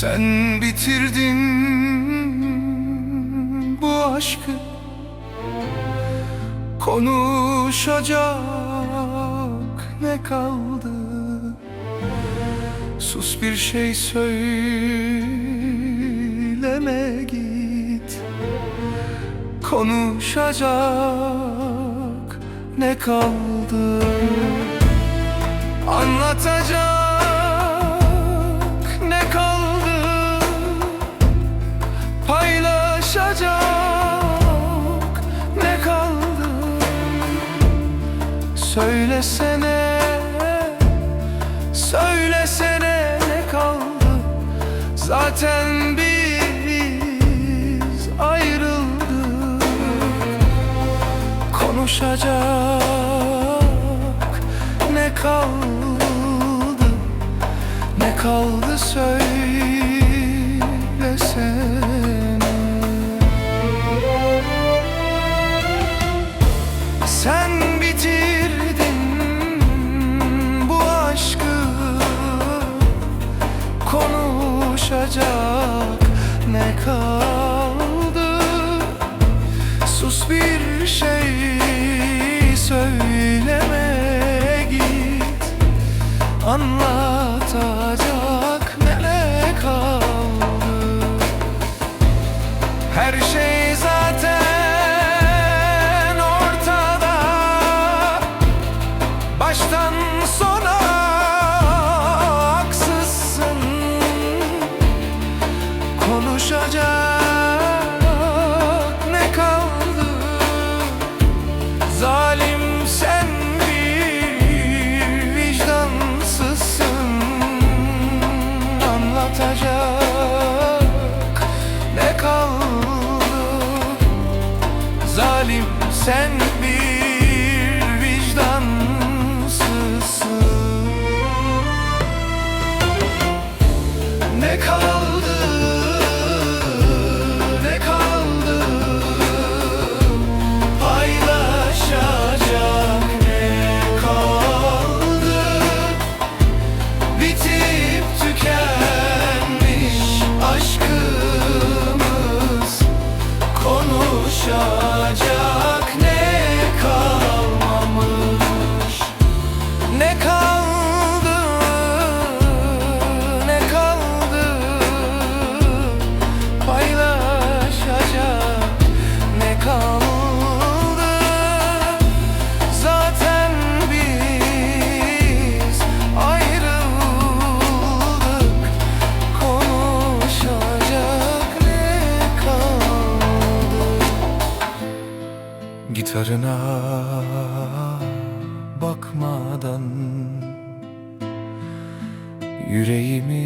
Sen bitirdin bu aşkı. Konuşacak ne kaldı? Sus bir şey söyleme git. Konuşacak ne kaldı? Anlatacak Söylesene Söylesene ne kaldı? Zaten biz ayrıldık. Konuşacak ne kaldı? Ne kaldı söylesene Sus bir şey söyleme git. Anlatacak sen bir vicdansızsın. Ne kaldı Gitarına bakmadan Yüreğimi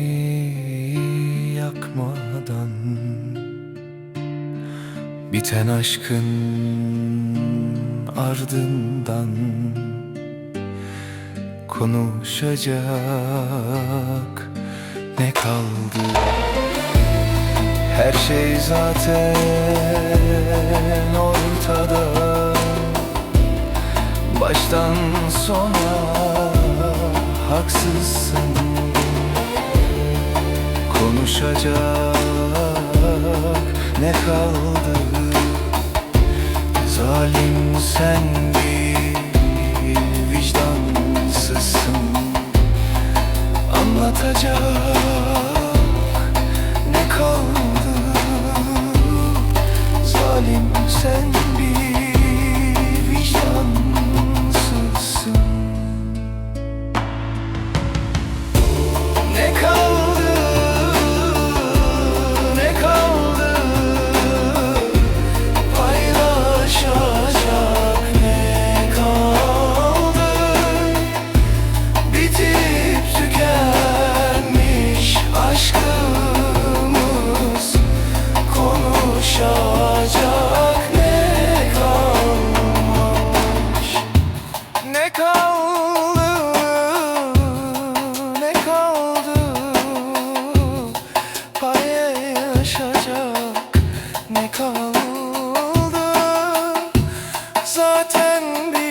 yakmadan Biten aşkın ardından Konuşacak ne kaldı? Her şey zaten ortada Baştan sona haksızsın. Konuşacak ne kaldı? Zalim sen bir vicdansızsın. Anlatacak ne kaldı? Zalim sen ne kaldı Zaten bir